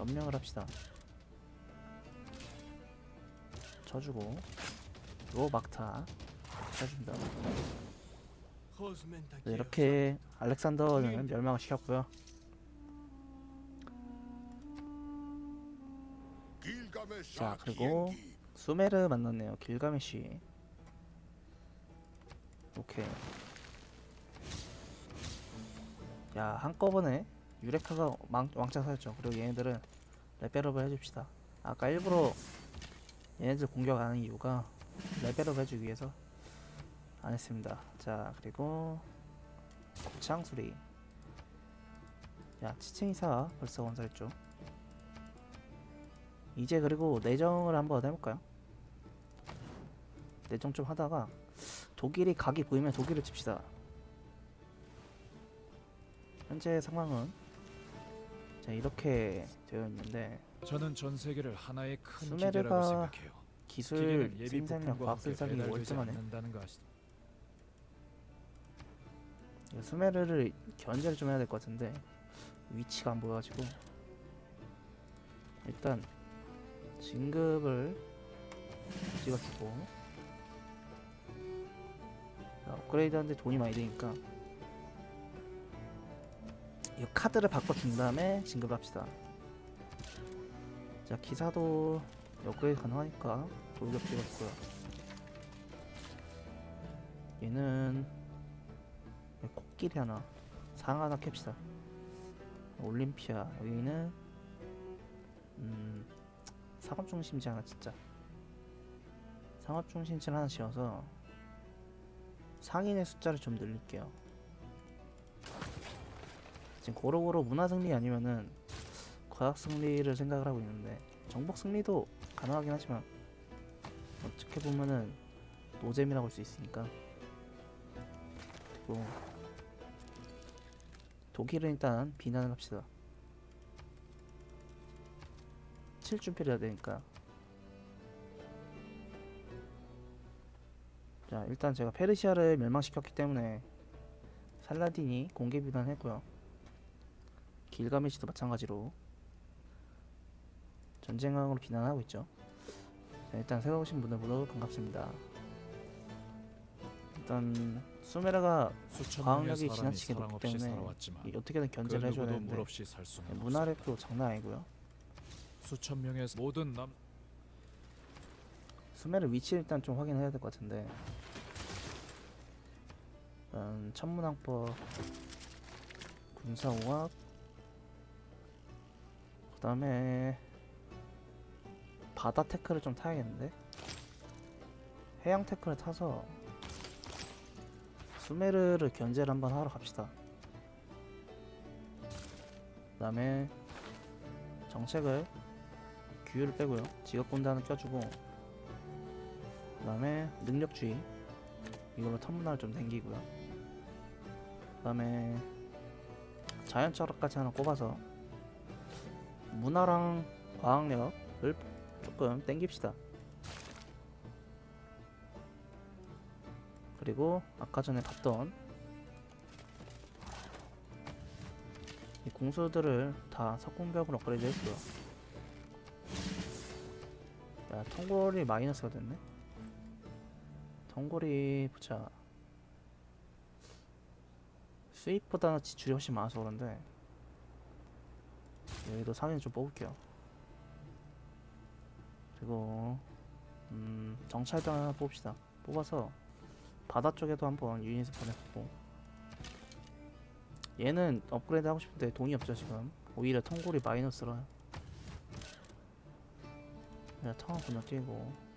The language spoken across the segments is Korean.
점령을 합시다. 쳐주고 로 막타 쳐준다. 네, 이렇게 알렉산더는 멸망을 시켰고요. 자 그리고 수메르 만났네요. 길가메시. 오케이. 야 한꺼번에 유레카가 망, 왕창 사였죠. 그리고 얘네들은 레벨업을 해줍시다. 아까 일부러 얘네들 공격 안 하는 이유가 레벨업 해주기 위해서 안 했습니다. 자 그리고 곱창 수리. 야 치층이사 벌써 건설했죠. 이제 그리고 내정을 한번 해볼까요? 내정 좀 하다가 독일이 각이 보이면 독일을 칩시다. 현재 상황은 자 이렇게 되어 있는데 저는 전 세계를 하나의 큰 수메르가 기계라고 생각해요. 기술 기계는 예비 생산력 부품과 과학 함께 생산이 배달되지 월등하네. 않는다는 거 아시죠? 이거 수메르를 견제를 좀 해야 될 것 같은데 위치가 안 보여가지고 일단 진급을 찍어주고 자, 업그레이드하는데 돈이 많이 드니까 이 카드를 바꿔준 다음에 진급을 합시다. 자 기사도 업그레이드 가능하니까 돌격 찍었고요. 얘는 코끼리 하나 상 하나 캡시다. 올림피아 여기는 음 상업중심지 하나 진짜 상업중심지 하나 지어서 상인의 숫자를 좀 늘릴게요 지금 고루고루 문화 승리 아니면은 과학 승리를 생각을 하고 있는데 정복 승리도 가능하긴 하지만 어떻게 보면은 노잼이라고 할 수 있으니까 그리고 독일은 일단 비난을 합시다. 7준비를 해야 되니까. 자, 일단 제가 페르시아를 멸망시켰기 때문에 살라딘이 공개 비난했고요. 길가메시도 마찬가지로 전쟁왕으로 비난하고 있죠. 자, 일단 새로 오신 분들 모두 반갑습니다. 일단 수메라가 과학력이 지나치게 높기 때문에 이 어떻게든 그 견제를 해줘야 누구도 되는데 없어. 문화력도 장난 아니고요. 수천 명의 모든 남 수메르 위치를 일단 좀 확인해야 될 것 같은데 일단 천문왕법 군사공학 그 다음에 바다 테크를 좀 타야겠는데? 해양 테크를 타서 수메르를 견제를 한번 하러 갑시다. 그 다음에 정책을 규율을 빼고요. 직업군단을 껴주고 그 다음에 능력주의 이걸로 턴문화를 좀 댕기고요. 그 다음에 자연철학까지 하나 꼽아서 문화랑 과학력을 조금 땡깁시다. 그리고 아까 전에 봤던 이 공수들을 다 석궁벽으로 업그레이드 했고요. 야 통골이 마이너스가 됐네. 통골이 보자. 수입보다 지출이 훨씬 많아서 그런데 여기도 상인 좀 뽑을게요. 그리고 음 정찰단 하나 뽑읍시다. 뽑아서 바다 쪽에도 한번 유닛을 보내보고. 얘는 업그레이드 하고 싶은데 돈이 없죠 지금. 오히려 통골이 마이너스라. 내가 텅 건너뛰고.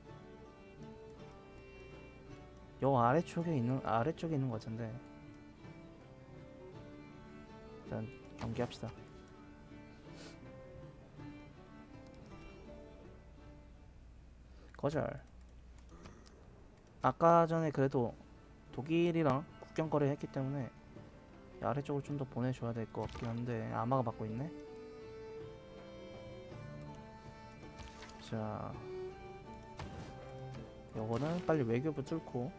요 아래쪽에 있는 아래쪽에 있는 것 같은데. 일단 경기합시다. 거절. 아까 전에 그래도 독일이랑 국경 거래 했기 때문에 이 아래쪽을 좀 더 보내줘야 될 것 같긴 한데 아마가 받고 있네. 자, 요거는 빨리 외교부 뚫고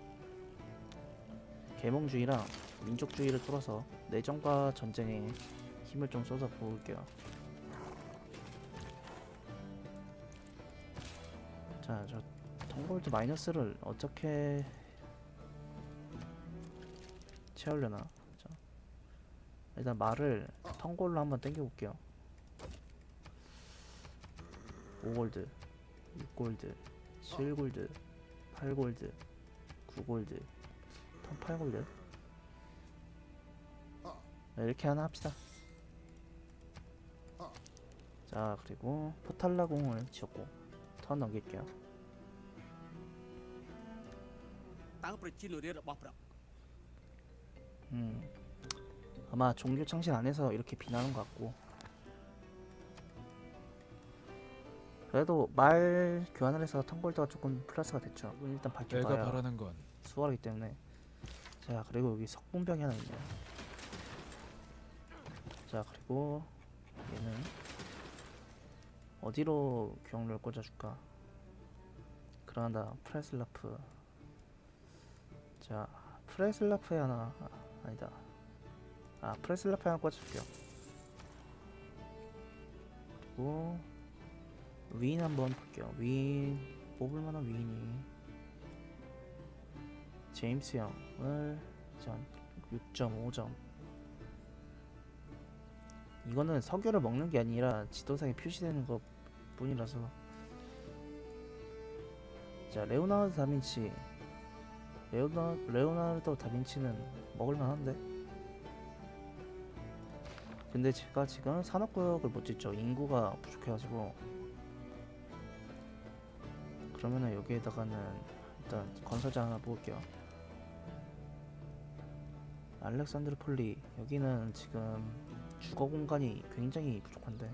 계몽주의랑 민족주의를 뚫어서 내정과 전쟁에 힘을 좀 쏟아 부을게요. 자, 저 턴골드 마이너스를 어떻게 채우려나? 자, 일단 말을 턴골로 한번 땡겨 볼게요. 5골드, 6골드, 7골드, 8골드, 9골드, 턴 8골드. 네, 이렇게 하나 합시다. 자, 그리고 포탈라공을 지었고 턴 넘길게요. 음, 아마 종교 창신 안에서 이렇게 비나는 것 같고 그래도 말 교환을 해서 턴골드가 조금 플러스가 됐죠. 일단 밝혀봐야 수월하기 때문에 자 그리고 여기 석궁병이 하나 있네요. 자 그리고 얘는 어디로 경로를 꽂아줄까? 그란다 프레슬라프. 자 프레슬라프에 하나 아, 아니다. 아 프레슬라프에 하나 꽂아줄게요. 그리고 윈 한번 볼게요. 윈 뽑을만한 윈이 제임스 형을 전 6.5점 이거는 석유를 먹는 게 아니라 지도상에 표시되는 것 뿐이라서. 자 레오나르도 다빈치. 레오나, 레오나르도 다빈치는 먹을만한데? 근데 제가 지금 산업구역을 못 짓죠. 인구가 부족해가지고. 그러면은 여기에다가는 일단 건설장 하나 뽑을게요. 알렉산드르 폴리. 여기는 지금 주거 공간이 굉장히 부족한데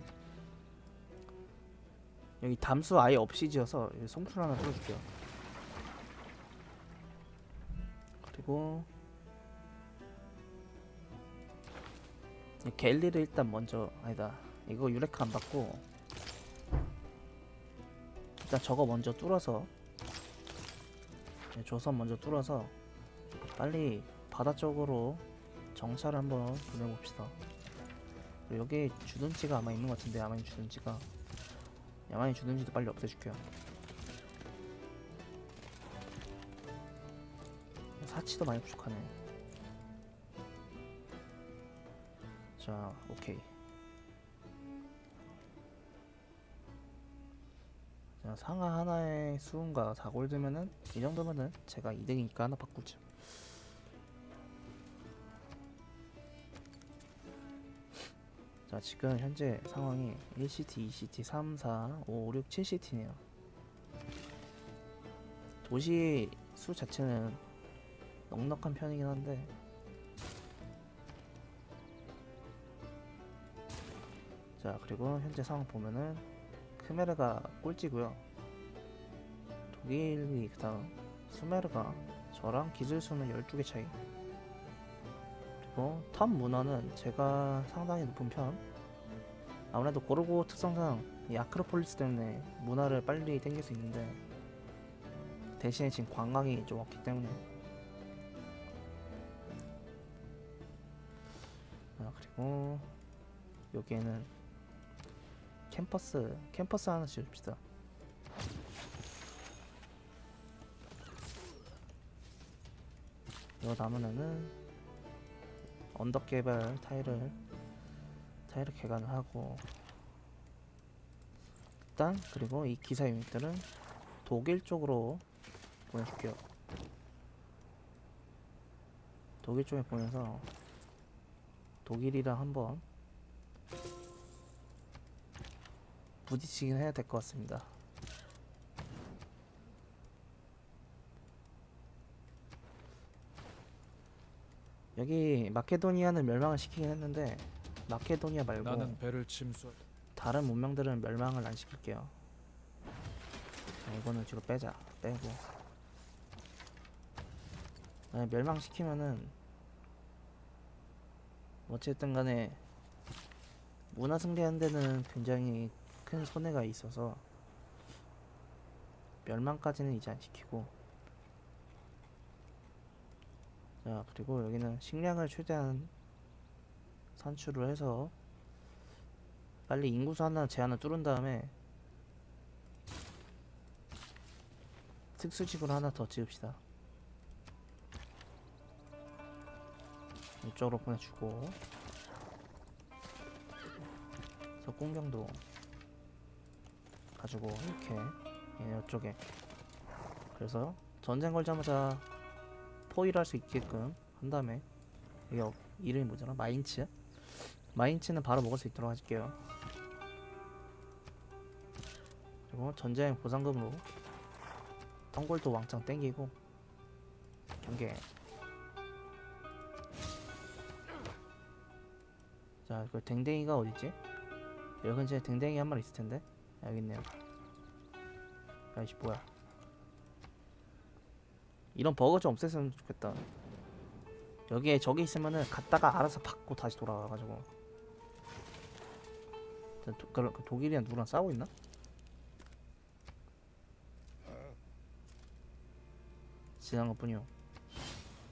여기 담수 아예 없이 지어서 송출 하나 뚫어줄게요. 그리고 이 갤리를 일단 먼저 아니다. 이거 유레카 안 받고 일단 저거 먼저 뚫어서 네, 조선 먼저 뚫어서 빨리 바다 쪽으로 정찰을 한번 보내봅시다. 여기 주둔지가 아마 있는 것 같은데 야만인 주둔지가 야만인 주둔지도 빨리 없애줄게요. 사치도 많이 부족하네. 자, 오케이. 자, 상하 하나의 수은가 4골드면은 이 정도면은 제가 2등이니까 하나 바꾸죠. 자, 지금 현재 상황이 1CT, 2CT, 3, 4, 5, 6, 7CT네요. 도시 수 자체는 넉넉한 편이긴 한데 자, 그리고 현재 상황 보면은 크메르가 꼴찌고요. 독일이 그 다음 수메르가 저랑 기술수는 12개 차이. 그리고 탑 문화는 제가 상당히 높은 편. 아무래도 고르고 특성상 이 아크로폴리스 때문에 문화를 빨리 땡길 수 있는데 대신에 지금 관광이 좀 없기 때문에. 아 그리고 여기에는 캠퍼스 캠퍼스 하나 지읍시다. 이거 남으면은 언덕 개발 타일을 타일을 개간을 하고 일단 그리고 이 기사 유닛들은 독일 쪽으로 보내줄게요 독일 쪽에 보내서 독일이랑 한번 부딪히긴 해야 될 것 같습니다. 여기 마케도니아는 멸망을 시키긴 했는데 마케도니아 말고 나는 배를 침수 다른 문명들은 멸망을 안 시킬게요. 자, 이거는 뒤로 빼자. 빼고. 아, 멸망시키면은 어쨌든 간에 문화 승리하는 데는 굉장히 큰 손해가 있어서 멸망까지는 이제 안 시키고 자 그리고 여기는 식량을 최대한 산출을 해서 빨리 인구수 하나 제한을 뚫은 다음에 특수지구를 하나 더 지읍시다. 이쪽으로 보내주고 적공경도 가지고 이렇게 얘네 이쪽에 그래서 전쟁 걸자마자 포위를 할 수 있게끔 한 다음에 어- 이름이 뭐잖아 마인츠 마인츠는 바로 먹을 수 있도록 해줄게요 그리고 전쟁 보상금으로 덩골도 왕창 땡기고 경계 자, 그 댕댕이가 어딨지? 여기 근처에 댕댕이 한 마리 있을 텐데. 아, 여기 있네요. 아이씨 뭐야? 이런 버거 좀 없앴으면 좋겠다. 여기에 저기 있으면은 갔다가 알아서 받고 다시 돌아가가지고. 저 도, 그, 그 독일이랑 누구랑 싸우고 있나? 지난 것 뿐이요.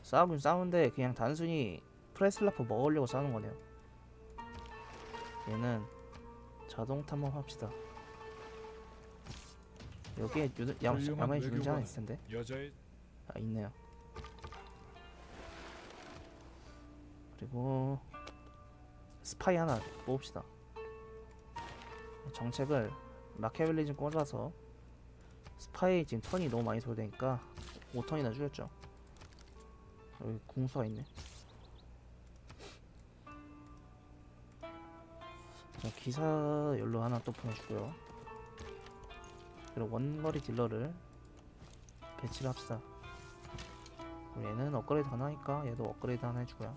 싸우긴 싸우는데 그냥 단순히 프레슬라프 먹으려고 싸우는 거네요. 얘는 자동 탐험합시다. 여기에 유, 야, 훌륭한 야만이 유전자 하나 있을 텐데. 여자의 아 있네요. 그리고 스파이 하나 뽑읍시다. 정책을 마키아벨리즘 꽂아서 스파이 지금 턴이 너무 많이 소요되니까 5턴이나 줄였죠. 여기 궁수가 있네. 자, 기사 연로 하나 또 보내주고요. 그리고 원거리 딜러를 배치를 합시다. 얘는 업그레이드 가능하니까 얘도 업그레이드 하나 해주고요.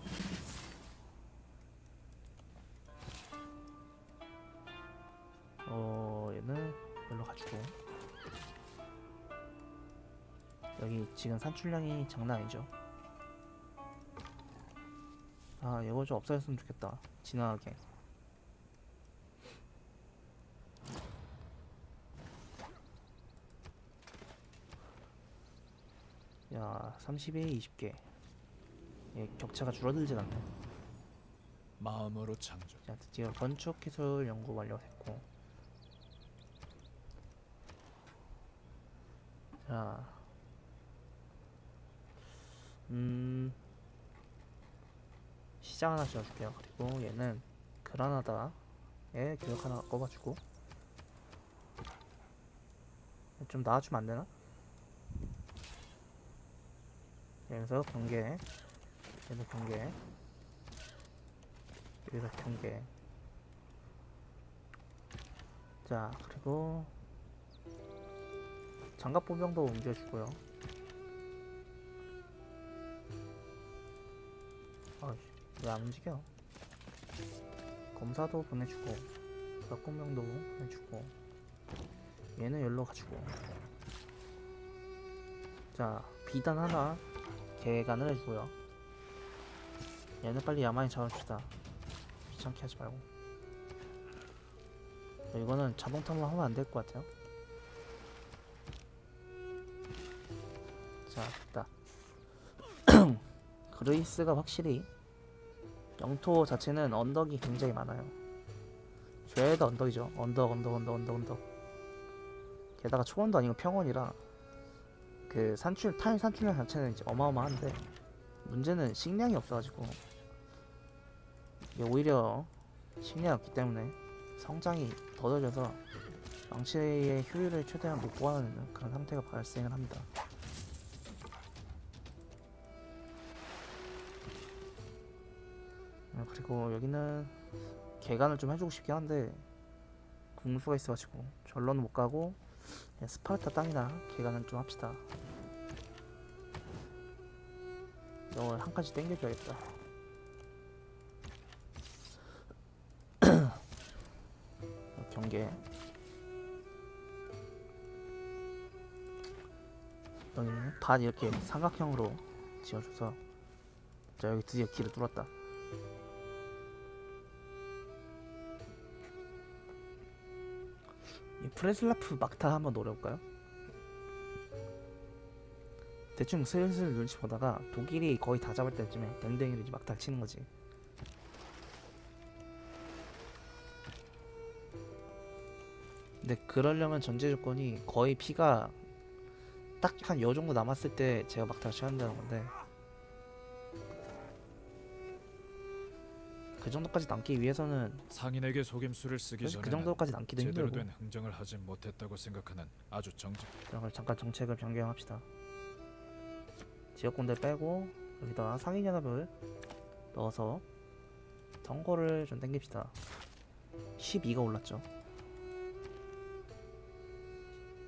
어 얘는 별로 가지고 여기 지금 산출량이 장난 아니죠. 아 이거 좀 없어졌으면 좋겠다. 진화하게. 야 30에 20개. 예, 격차가 줄어들진 않네. 마음으로 창조. 자, 드디어 건축 기술 연구 완료했고. 자, 음, 시장 하나 지어줄게요. 그리고 얘는 그라나다에 교육 하나 꼽아주고. 좀 나와주면 안 되나? 여기서 경계, 얘도 경계. 여기서 경계. 자 그리고 장갑 보병도 옮겨주고요. 아이씨 왜안 움직여? 검사도 보내주고 벽공병도 보내주고 얘는 열로 가지고. 자 비단 하나 개간을 해주고요. 얘는 빨리 야만이 잡읍시다. 귀찮게 하지 말고. 이거는 자동 탐험 하면 안 될 것 같아요. 자 됐다. 그레이스가 확실히 영토 자체는 언덕이 굉장히 많아요. 죄다 언덕이죠. 언덕 언덕 언덕 언덕 언덕. 게다가 초원도 아니고 평원이라 그 산출 타임 산출량 자체는 이제 어마어마한데 문제는 식량이 없어가지고 오히려 식량이 없기 때문에 성장이 더뎌져서 망치의 효율을 최대한 못 보완하는 그런 상태가 발생을 합니다. 아, 그리고 여기는 개간을 좀 해주고 싶긴 한데 궁수가 있어가지고 절로는 못 가고 스파르타 땅이나 개간을 좀 합시다. 이걸 한 칸씩 땡겨줘야겠다. 경계 여기는 반 이렇게 삼각형으로 지어줘서 자 여기 드디어 길을 뚫었다 프레슬라프 막타 한번 노려볼까요? 대충 슬슬 눈치 보다가 독일이 거의 다 잡을 때쯤에 댕댕이를 막타 치는 거지 근데 그러려면 전제 조건이 거의 피가 딱 한 요 정도 남았을 때 제가 막타 시작한다는 건데 그 정도까지 남기 위해서는 상인에게 속임수를 쓰기 사실 그 전에는 정도까지 남기도 제대로 힘들고 된 흥정을 하지 못했다고 생각하는 아주 정직. 그럼 잠깐 정책을 변경합시다. 지역군대 빼고 여기다가 상인연합을 넣어서 선거를 좀 땡깁시다. 12가 올랐죠.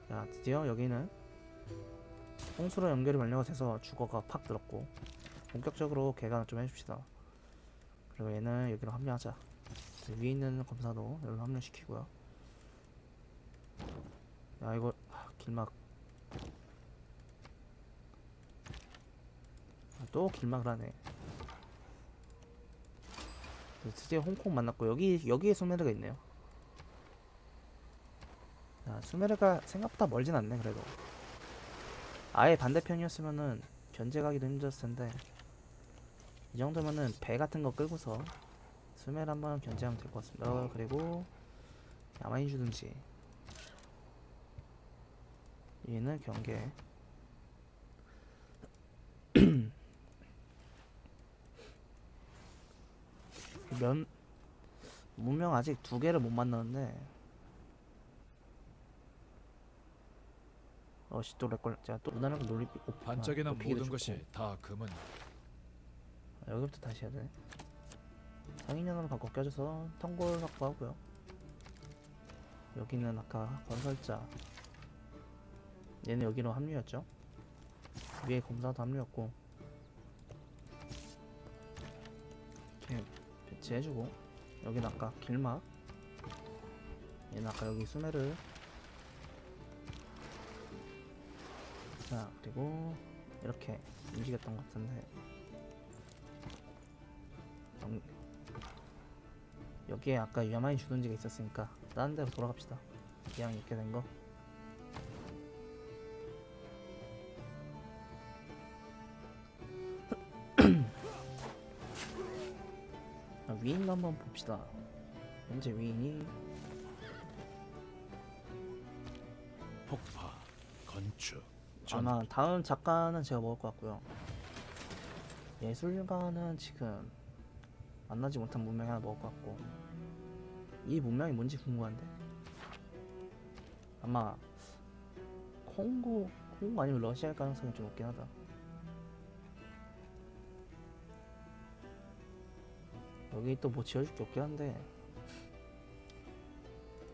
자 드디어 여기는 홍수로 연결이 완료가 돼서 주거가 팍 들었고 본격적으로 개간을 좀 해줍시다. 그리고 얘는 여기로 합류하자. 위에 있는 검사도 여기로 합류시키고요. 야 이거 아, 길막 아, 또 길막을 하네. 네, 드디어 홍콩 만났고 여기 여기에 수메르가 있네요. 야 수메르가 생각보다 멀진 않네 그래도. 아예 반대편이었으면은 견제가기도 힘들었을 텐데 이 정도면은 배 같은 거 끌고서 수메르 한번 견제하면 될 것 같습니다. 어, 그리고 야만인 주든지 얘는 경계 면 문명 아직 두 개를 못 만났는데 어씨 또 렉걸 제가 또 누나랑 놀리 오, 반짝이는 아, 모든. 것이 다 금은 아, 여기부터 다시 해야 돼 상인연으로 바꿔 껴줘서 통골 확보하고요. 여기는 아까 건설자. 얘는 여기로 합류했죠? 위에 검사도 합류했고. 이렇게 배치해주고. 여기는 아까 길막. 얘는 아까 여기 수메르 자 그리고 이렇게 움직였던 것 같은데 여기에 아까 야만이 주둔지가 있었으니까 다른 데로 돌아갑시다. 그냥 이렇게 된거. 아, 위인 한번 봅시다. 현재 위인이 폭파, 건축, 전 아마 다음 작가는 제가 먹을 것 같고요. 예술가는 지금 만나지 못한 문명이 하나 먹을 것 같고 이 문명이 뭔지 궁금한데 아마 콩고 콩고 아니면 러시아일 가능성이 좀 높긴 하다. 여기 또 뭐 지어줄 게 없긴 한데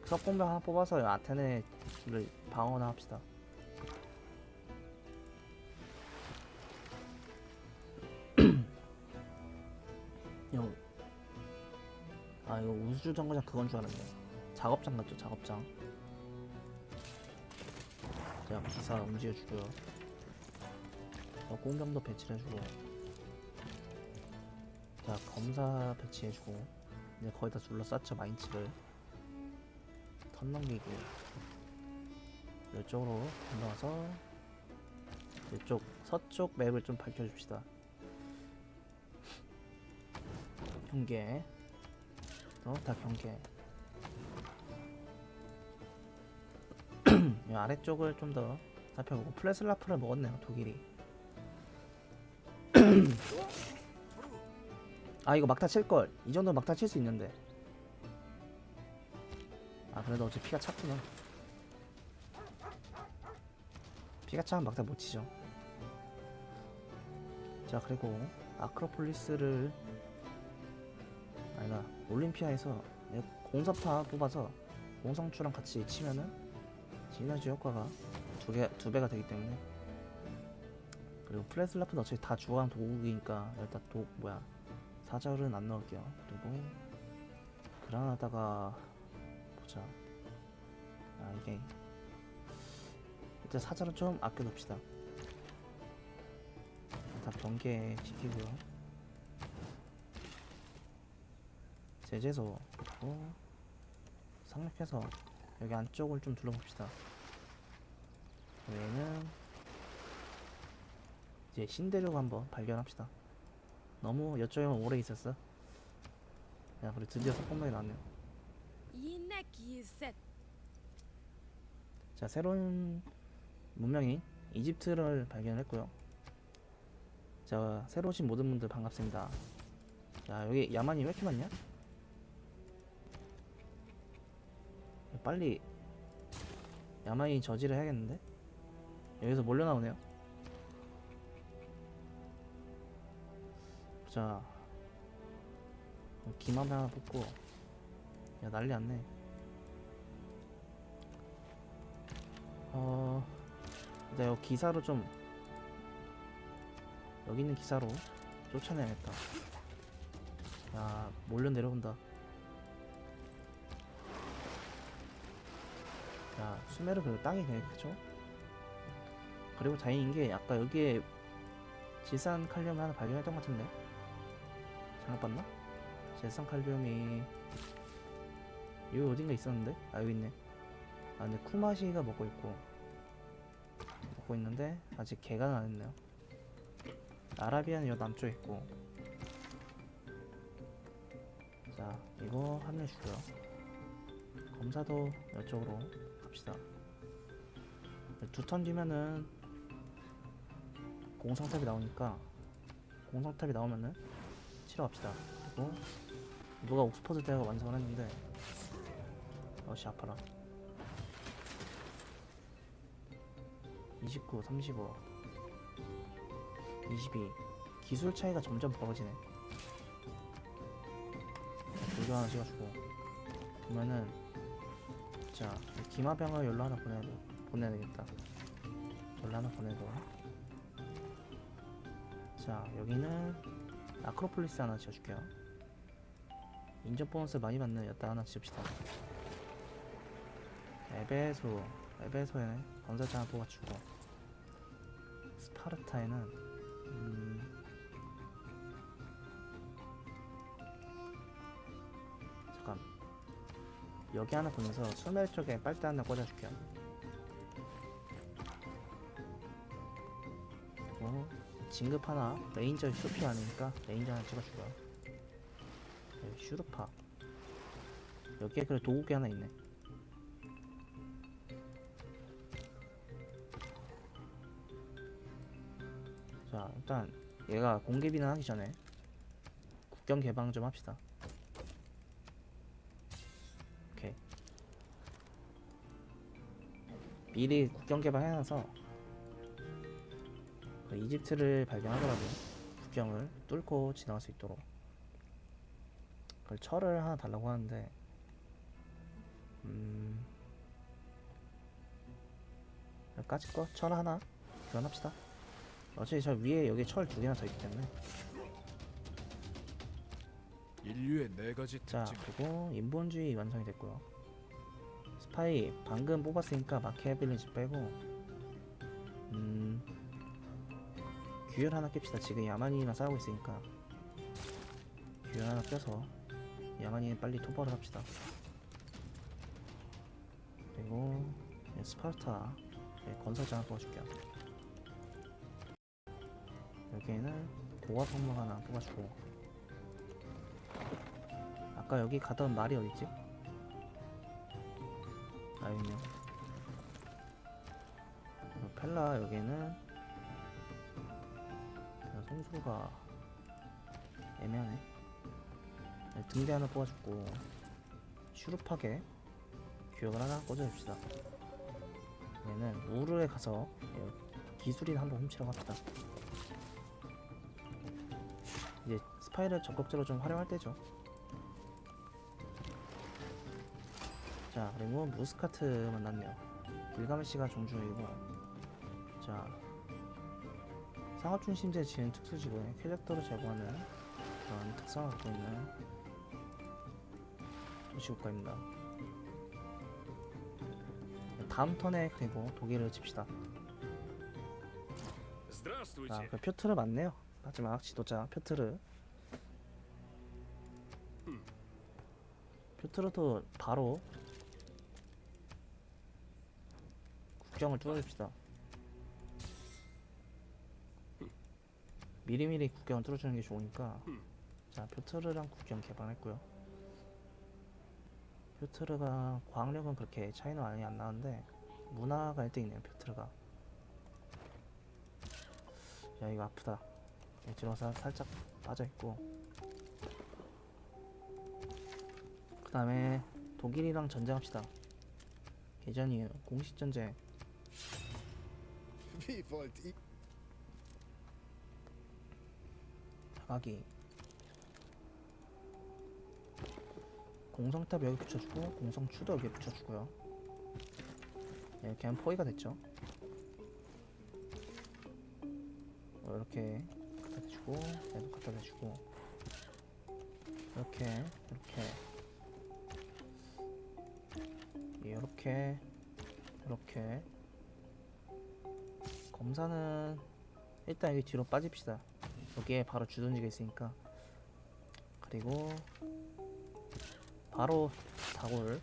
석공병 하나 뽑아서 아테네를 방어나 합시다. 형. 아 이거 우주 정거장 그건 줄 알았네. 작업장 같죠 작업장. 자 기사 움직여주고요. 자 공병도 배치해주고. 자 검사 배치해주고. 이제 거의 다 둘러쌌죠 마인츠를. 턴 넘기고. 이쪽으로 건너와서 이쪽 서쪽 맵을 좀 밝혀줍시다. 경계. 또다 경계. 이 아래쪽을 좀 더 살펴보고. 플레슬라프를 먹었네요 독일이. 아 이거 막타 칠걸. 이 정도 막타 칠 수 있는데. 아 그래도 어제 피가 찼구나. 피가 차면 막타 못 치죠. 자 그리고 아크로폴리스를 아니다 올림피아에서 내가 공사파 뽑아서 공성추랑 같이 치면은 시너지 효과가 두 개 두 배가 되기 때문에. 그리고 플레슬라프는 어차피 다 주황 도구이니까 일단 도 뭐야 사절은 안 넣을게요. 그리고 그라나다가 보자. 아 이게 일단 사절은 좀 아껴 둡시다. 다 경계 지키고요 제재소 그리고 상륙해서 여기 안쪽을 좀 둘러봅시다. 얘는 이제 신대륙 한번 발견합시다. 너무 여쪽에만 오래 있었어. 야, 그래 드디어 석공명이 나왔네요. 자, 새로운 문명이 이집트를 발견했고요. 자 새로 오신 모든 분들 반갑습니다. 자 여기 야만이 왜 이렇게 많냐? 빨리 야만이 저지를 해야겠는데? 여기서 몰려 나오네요. 자 기마배 하나 뽑고 야 난리 났네. 어 내가 기사로 좀 여기 있는 기사로 쫓아내야겠다. 야 몰려 내려온다. 자 수메르 그리고 땅이 되게 크죠? 그리고 다행인 게 아까 여기에 질산 칼륨을 하나 발견했던 것 같은데 잘못 봤나? 질산 칼륨이 여기 어딘가 있었는데? 아 여기 있네 아 근데 쿠마시가 먹고 있고 먹고 있는데 아직 개간은 안 했네요 아라비아는 요 남쪽에 있고 자 이거 합류해주고요 검사도 이쪽으로 갑시다. 두 턴 뒤면은 공성탑이 나오니까 공성탑이 나오면은 치러 갑시다. 그리고 누가 옥스퍼드 대학을 완성을 했는데 어씨 아파라. 29, 35 22 기술 차이가 점점 벌어지네. 돌려 하나 찍어주고. 그러면은 자 기마병을 열로 하나 보내야 돼. 보내야 되겠다. 열로 하나 보내고 자 여기는 아크로폴리스 하나 지어줄게요. 인접 보너스 많이 받는 여따 하나 지읍시다. 에베소 에베소에 건설자 하나 뽑아주고 스파르타에는 음 여기 하나 보면서 수멜 쪽에 빨대 하나 꽂아줄게요. 그리고 진급 하나. 레인저 슈피 아니니까 레인저 하나 찍어주고요. 여기 슈르파. 여기에 그래 도구기 하나 있네. 자 일단 얘가 공개 비난 하기 전에 국경 개방 좀 합시다 미리 국경 개방 해놔서 그 이집트를 발견하더라도 국경을 뚫고 지나갈 수 있도록. 그 철을 하나 달라고 하는데 음 까짓 거 철 하나 교환합시다. 어차피 저 위에 여기 철 두 개나 더 있기 때문에. 인류의 네 가지 자 특징. 그리고 인본주의 완성이 됐고요 스파이 방금 뽑았으니까 마키아벨리지 빼고 음 규율 하나 깹시다. 지금 야만이랑 싸우고 있으니까. 규율 하나 껴서 야만이 빨리 토벌을 합시다. 그리고 예, 스파르타 예, 건설자 하나 뽑아줄게요. 여기에는 고압 항목 하나 뽑아주고. 아까 여기 가던 말이 어딨지? 아 여기네요 그리고 펠라 여기에는 야, 성수가 애매하네. 네, 등대 하나 뽑아주고 슈룹하게 규격을 하나 꽂아줍시다. 얘는 우르에 가서 예, 기술인 한번 훔치러 갑시다. 이제 스파이를 적극적으로 좀 활용할 때죠 자 그리고 무스카트 만났네요. 길가메시가 종주이고. 자 상업중심제 지은 특수지구에 쾌적도를 제공하는 그런 특성을 갖고 있는 도시국가입니다. 다음 턴에 그리고 독일을 칩시다. 자, 그 표트르 맞네요. 마지막 지도자 표트르. 표트르도 바로 국경을 뚫어줍시다. 미리미리 국경을 뚫어주는 게 좋으니까. 자, 표트르랑 국경 개방했고요. 표트르가 과학력은 그렇게 차이는 많이 안 나는데 문화가 1등이네요. 표트르가. 야 이거 아프다 예, 뒤로 사, 살짝 빠져있고 그 다음에 독일이랑 전쟁합시다 개전이에요 공식전쟁 Wie wollt ihr? 자가기 공성탑 여기 붙여주고 공성추도 여기 붙여주고요. 예, 이렇게 하면 포위가 됐죠. 어, 이렇게 갖다 대주고 얘도 갖다 대주고. 이렇게 이렇게. 예, 이렇게 이렇게 검사는 일단 여기 뒤로 빠집시다. 여기에 바로 주둔지가 있으니까. 그리고 바로 다골.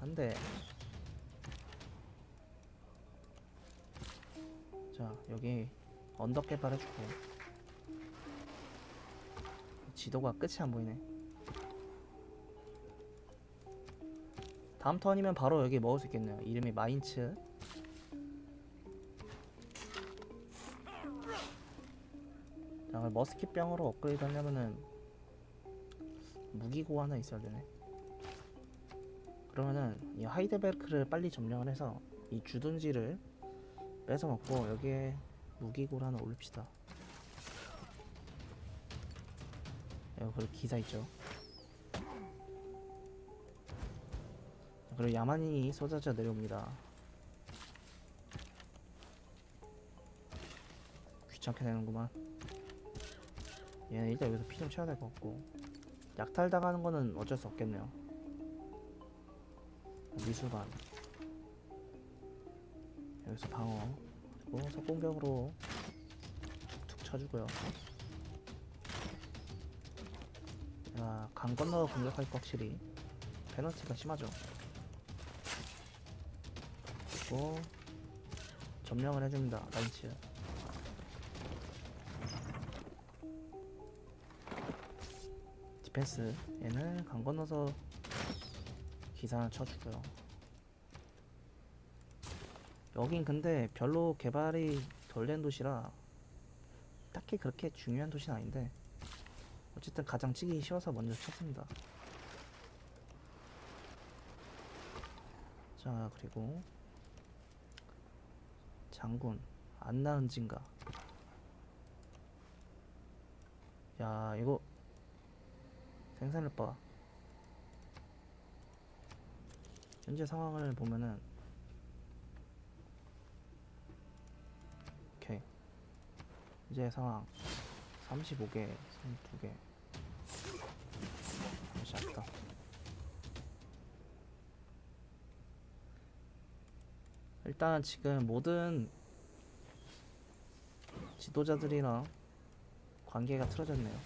한대. 자 여기 언덕 개발해주고. 지도가 끝이 안 보이네 다음 턴이면 바로 여기 먹을 수 있겠네요 이름이 마인츠 자, 그럼 머스킷병으로 업그레이드 하려면은 무기고 하나 있어야 되네. 그러면은 이 하이데베르크를 빨리 점령을 해서 이 주둔지를 뺏어 먹고 여기에 무기고를 하나 올립시다. 여기 그 기사 있죠. 그리고 야만인이 쏟아져 내려옵니다. 귀찮게 되는구만. 얘는 일단 여기서 피 좀 채워야 될 것 같고. 약탈 당하는 거는 어쩔 수 없겠네요. 미술관. 여기서 방어. 그리고 석공격으로 툭툭 쳐주고요. 야, 강 건너 공격할 거 확실히. 페널티가 심하죠 그리고 점령을 해줍니다 라인츠 디펜스 얘는 강 건너서 기상을 쳐주고요. 여긴 근데 별로 개발이 덜 된 도시라 딱히 그렇게 중요한 도시는 아닌데 어쨌든 가장 치기 쉬워서 먼저 쳤습니다. 자 그리고 장군 안 나은 진가. 야 이거 생산을 봐. 현재 상황을 보면은 오케이. 이제 상황 35개 32개. 잠시 아프다 일단 지금 모든 지도자들이랑 관계가 틀어졌네요.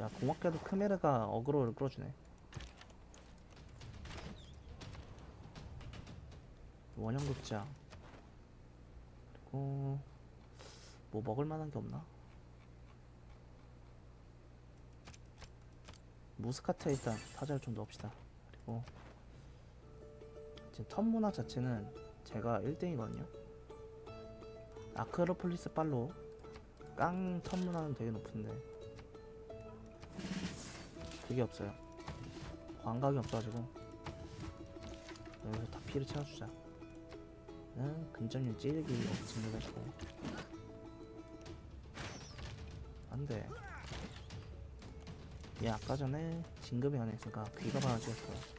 야 고맙게도 크메르가 어그로를 끌어주네. 원형극장 그리고 뭐 먹을 만한 게 없나? 무스카트 일단 사자를 좀 넣읍시다. 그리고 지금 턴 문화 자체는 제가 1등이거든요 아크로폴리스 빨로 깡 턴 문화는 되게 높은데 그게 없어요. 광각이 없어가지고 여기서 다 피를 채워주자. 는 근접률 찌르기 증가해주고 안돼. 얘 아까 전에 진급이 안 했으니까 귀가 많아지겠어. 자,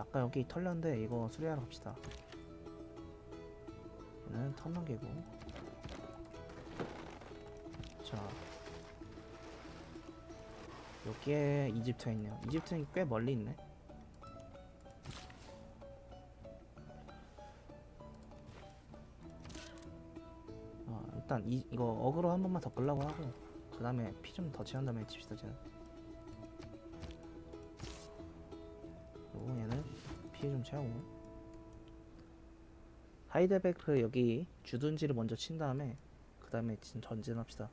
아까 여기 털렸는데 이거 수리하러 갑시다. 얘는 턴 넘기고 자 여기에 이집트가 있네요. 이집트는 꽤 멀리 있네. 어, 일단 이, 이거 어그로 한 번만 더 끌라고 하고 그 다음에 피 좀 더 채운 다음에 칩시다 쟤는. 피좀 채우고 하이데베크 여기 주둔지를 먼저 친 다음에 그 다음에 전진합시다.